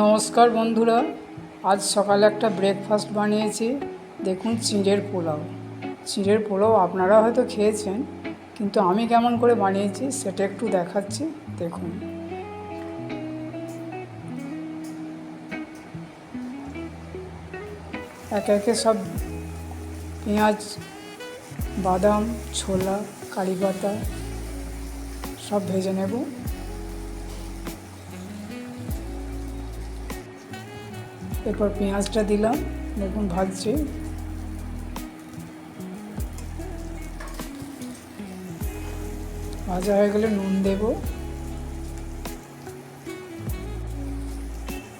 নমস্কার বন্ধুরা, আজ সকালে একটা ব্রেকফাস্ট বানিয়েছি। দেখুন চিঁড়ের পোলাও। চিঁড়ের পোলাও আপনারা হয়তো খেয়েছেন, কিন্তু আমি কেমন করে বানিয়েছি সেটা একটু দেখাচ্ছি। দেখুন। একে একে সব পেঁয়াজ, বাদাম, ছোলা, কারি পাতা সব ভেজে নেব। এরপর পেঁয়াজটা দিলাম। দেখুন ভাজছে। ভাজা হয়ে গেলে নুন দেব।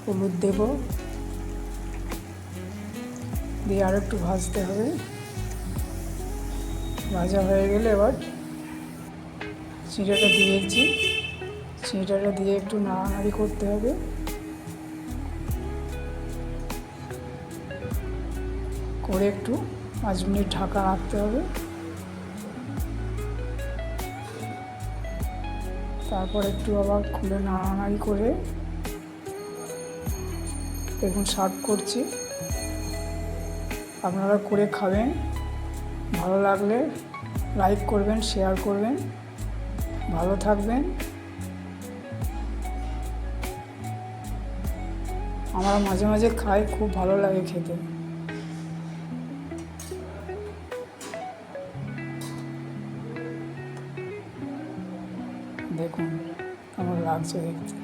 হলুদ দেব। দিয়ে আর একটু ভাজতে হবে। ভাজা হয়ে গেলে এবার চিঁড়াটা দিয়েছি চিঁড়াটা দিয়ে একটু নাড়ানাড়ি করতে হবে। করে একটু পাঁচ মিনিট ঢাকা রাখতে হবে। তারপর একটু আবার খুলে নাড়ানাড়ি করে দেখুন সার্ভ করছি। আপনারা করে খাবেন। ভালো লাগলে লাইক করবেন, শেয়ার করবেন। ভালো থাকবেন। আমরা মাঝে মাঝে খাই খুব ভালো লাগে খেতে। দেখুন কেমন লাগছে দেখতে।